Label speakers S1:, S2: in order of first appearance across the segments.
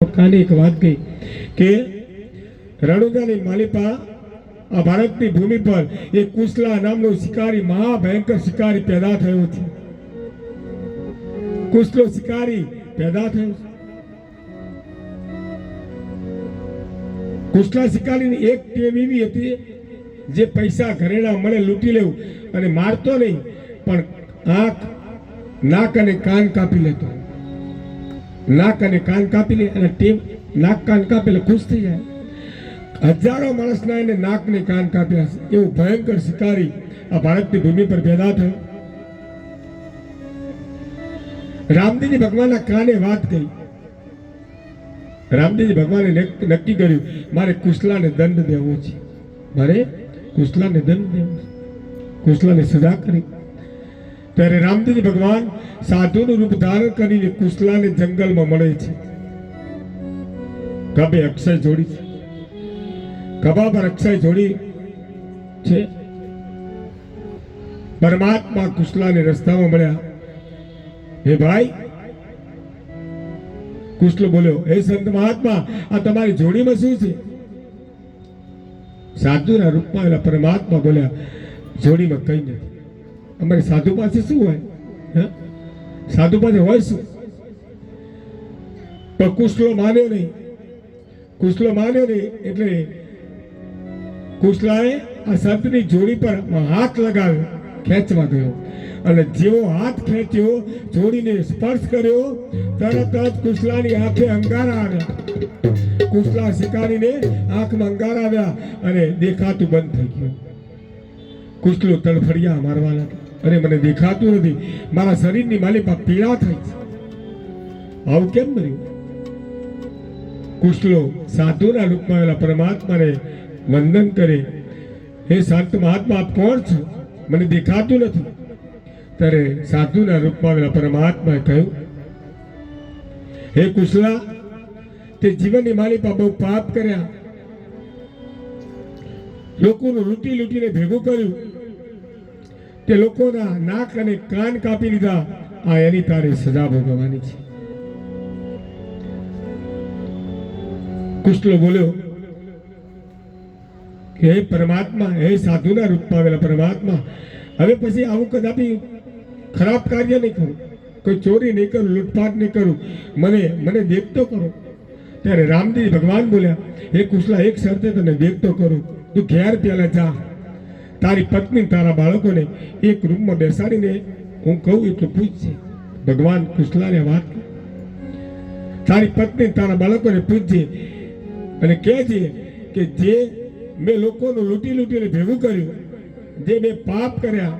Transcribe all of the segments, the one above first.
S1: કાલે એક વાત કહી કે રણુદાની માલિપા આ ભારતની ભૂમિ પર એક કુશલા નામનો શિકારી, મહાભયંકર શિકારી પેદા થયો છે. કુશલો શિકારી પેદા થયો છે. કુશલા શિકારીની એક ટેવ એવી હતી જે પૈસા ઘરેણા મળે લૂંટી લેવું અને મારતો નહીં, પણ આંખ, નાક અને કાન કાપી લેતો. નાક અને કાન કાપી લે અને ટીમ નાક કાન કાપી એટલે ખુશ થઈ જાય. હજારો માણસના એને નાક ને કાન કાપ્યા છે. એવું ભયંકર શિકારી આ ભારતની ભૂમિ પર પેદા થયો. રામદેવજી ભગવાનના કાને વાત કહી રામદેવજી ભગવાને નક્કી કર્યું, મારે કુશલાને દંડ દેવો છે. મારે કુશલાને દંડ દેવો છે. કુશલાને સજા કરી. ત્યારે રામદેવ ભગવાન સાધુનું રૂપ ધારણ કરીને કુશલાને જંગલમાં મળે છે. ગભે અક્ષય જોડી છે. ગભા પર અક્ષય જોડી છે. પરમાત્મા કુશલાને રસ્તામાં મળ્યા. હે ભાઈ! કુશલ બોલ્યો, હે સંત મહાત્મા, આ તમારી જોડીમાં શું છે? સાધુના રૂપમાં પરમાત્મા બોલ્યા, જોડીમાં કંઈ નથી. અમારે સાધુ પાસે શું હોય? સાધુ પાસે હોય શું? પણ કુશલો માન્યો નહીં. કુશલો માન્યો નહીં એટલે કુશલાએ આ સંતની જોડી પર હાથ લગાવ્યો, ખેંચવા ગયો. અને જેવો હાથ ખેંચ્યો, જોડીને સ્પર્શ કર્યો, તરત જ કુશલાની આંખે અંગારા આવ્યા. કુશલા શિકારીને આંખમાં અંગારા આવ્યા અને દેખાતું બંધ થઈ ગયું. કુશલો તડફડિયા મારવા લાગ્યો. અરે, મને દેખાતું નથી. મારા શરીરની માલિકા પીડા થઈ આવું કેમ બન્યું? કુશલો સાધુના રૂપમાં આવેલા પરમાત્માને વંદન કરે. હે શાંત મહાત્મા, આપ કોણ છો? મને દેખાતું નથી. ત્યારે સાધુના રૂપમાં આવેલા પરમાત્માએ કહ્યું, હે કુશલા, તે જીવનની માલિકા બહુ પાપ કર્યા. લોકોનું લૂંટી લૂંટીને ભેગું કર્યું. તે લોકોના નાક અને કાન કાપી લીધા. આ એની તારે સજા ભોગવવાની છે. કુશલો બોલ્યો કે હે પરમાત્મા, હે સાધુના રૂપમાં આવેલા પરમાત્મા, હવે પછી આવું કદાપી ખરાબ કાર્ય નહીં કરું. કોઈ ચોરી નહીં કરું, લૂંટફાટ નહીં કરું. મને મને દેખતો કરો. ત્યારે રામજી ભગવાન બોલ્યા, હે કુશલા, એક શરતે તને દેખતો કરું. તું ઘેર પહેલા જા. તારી પત્ની તારા બાળકોને એક રૂમમાં બેસાડીને હું કહું એટલું પૂછજે. ભગવાન કુશલાને વાત. તારી પત્ની તારા બાળકોને પૂછજે અને કહેજે કે જે મેં લોકોનું લૂંટી લૂંટીને ભેગું કર્યું, જે મેં પાપ કર્યા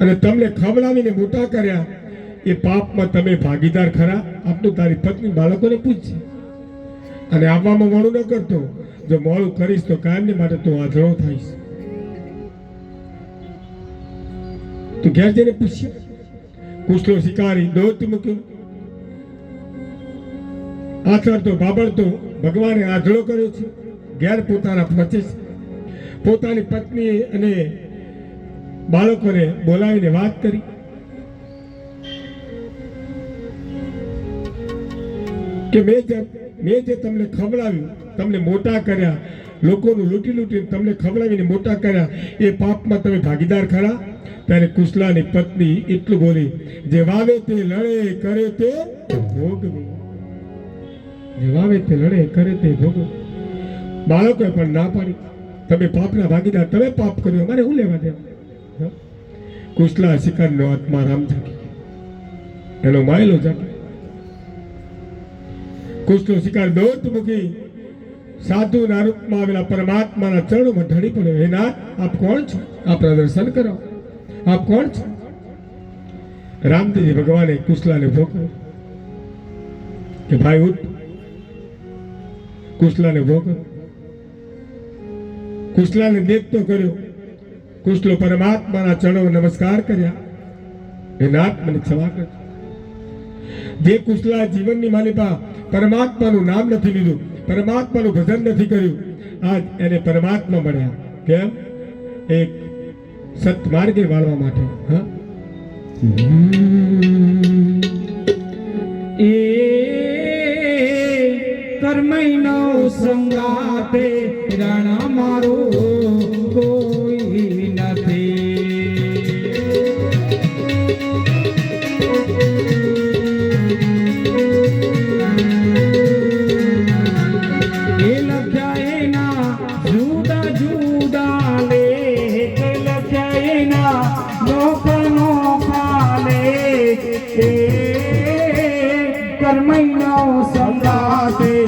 S1: અને તમને ખવડાવીને મોટા કર્યા, એ પાપમાં તમે ભાગીદાર ખરા? આપનું તારી પત્ની બાળકોને પૂછશે અને આવવામાં વણું ન કરતો. જો મોડું કરીશ તો કાયમની માટે તું આંધળો થઈશ. તું ઘેર જઈને પૂછ્યો? કુસલો શિકારી દોત મૂક્યો. આથડતો બાબડતો ભગવાને આંધળો કર્યો છે. ઘેર પોતાના પહોંચે છે. પોતાની પત્ની અને બાળકોને બોલાવીને વાત કરી. કે મેં જે મેં જે તમને ખવડાવ્યું તમને મોટા કર્યા. લોકોનું લૂંટી લૂંટીને તમને ખવડાવીને મોટા કર્યા. એ પાપમાં તમે ભાગીદાર ખરા? ત્યારે કુશલાની પત્ની એટલું બોલી, જે વાવે તે લડે, કરે તે ભોગવે જે વાવે તે લડે, કરે તે ભોગવે બાળકોએ પણ ના પાડી. તમે પાપના ભાગીદાર, તમે પાપ કર્યો મારે શું લેવા દેવા? કુશલા શિકારનો આત્મા રામ જાગી એનો માયલો જાગી કુશલો શિકાર દોત મૂકી સાધુના રૂપમાં આવેલા પરમાત્માના ચરણોમાં ઢળી પડ્યો હે નાથ, આપ કોણ છો? આ પ્રદર્શન કરો. આપ કોણ છો? રામદેવજી ભગવાને કુશલાને ભોગવ્યો કે ભાઈ ઉઠ. કુશલાને ભોગવ્યો કુશલાને દેખતો કર્યો. કુશલો પરમાત્માના ચરણો નમસ્કાર કર્યા. હે નાથ, મને ક્ષમા કરજો. જે કુશલા જીવનની માલિકા પરમાત્માનું નામ નથી લીધું પરમાત્માનું ભજન નથી કર્યું. આજ એને પરમાત્મા મળ્યા. કેમ? એક સત્માર્ગે વાળવા માટે. હા?
S2: એ કર્મૈનો સંગાતે રાણા મારું કર્મૈનો સંગાતે